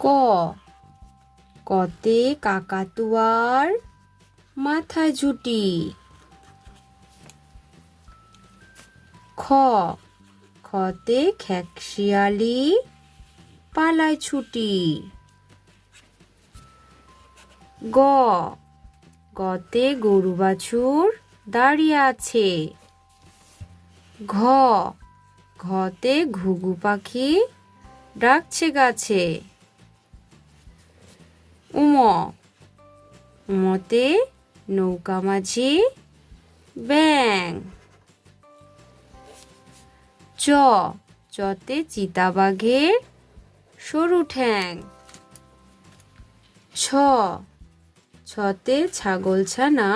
ক কতে কাকাতুয়ার মাথায় ঝুটি খ খতে খ্যাকশিয়ালি পালায় ছুটি গ গতে গরু বাছুর দাঁড়িয়ে আছে ঘ ঘতে ঘুঘু পাখি ডাকছে গাছে উম উমতে নৌকা মাঝি ব্যাং চ চতে চিতাবাঘের সরু ঠ্যাং ছ ছতে ছাগলছানা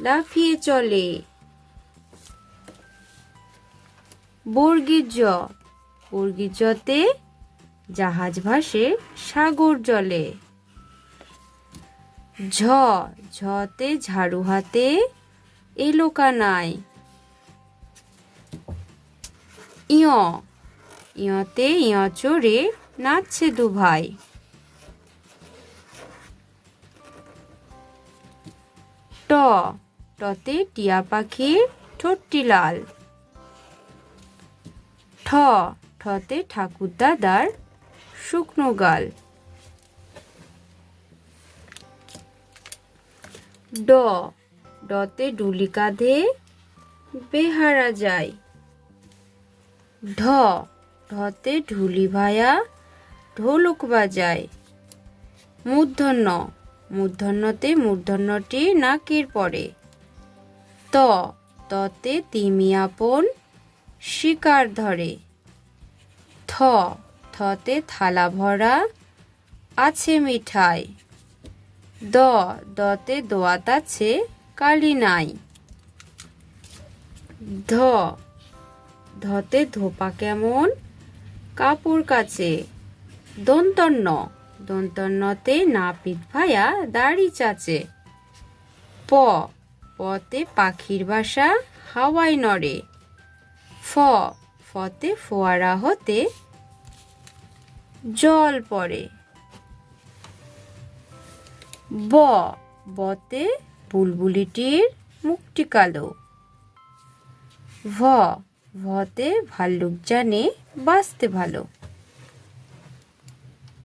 লাফিয়ে চলে বর্গীর জ বর্গীর জতে জাহাজ ভাসে সাগর জলে ঝ, ঝতে ঝাড়ু হাতে এলো কানাই ইয়, ইয়তে ইয় চড়ে নাচছে দু ভাই ট, টতে টিয়া পাখির ঠোঁটটি লাল। ঠ, ঠতে ঠাকুর দাদার শুকনো গাল। ড। ডতে ডুলি কাঁধে বেহারা যায়। ঢ। ঢতে ঢুলি ভায়া ঢোলক বাজায়। মূর্ধন্য। মূর্ধন্যতে মূর্ধন্যটি নাকের পরে। ত। ততে তিমি আপন শিকার ধরে। থ। থতে থালা ভরা আছে মিঠাই। দ, দতে দোয়াত আছে কালি নাই। ধ, ধতে ধোপা কেমন? কাপড় কাচে। দন্তন্য দন্তন্যতে নাপিত ভায়া দাড়ি চাচে। প, পতে পাখির বাসা হাওয়ায় নড়ে। ফ, ফতে ফোয়ারা হতে জল পড়ে। ব বতে বুলবুলিটির মুখটি কালো। ভ ভতে ভাল্লুক জানে বাঁচতে ভালো।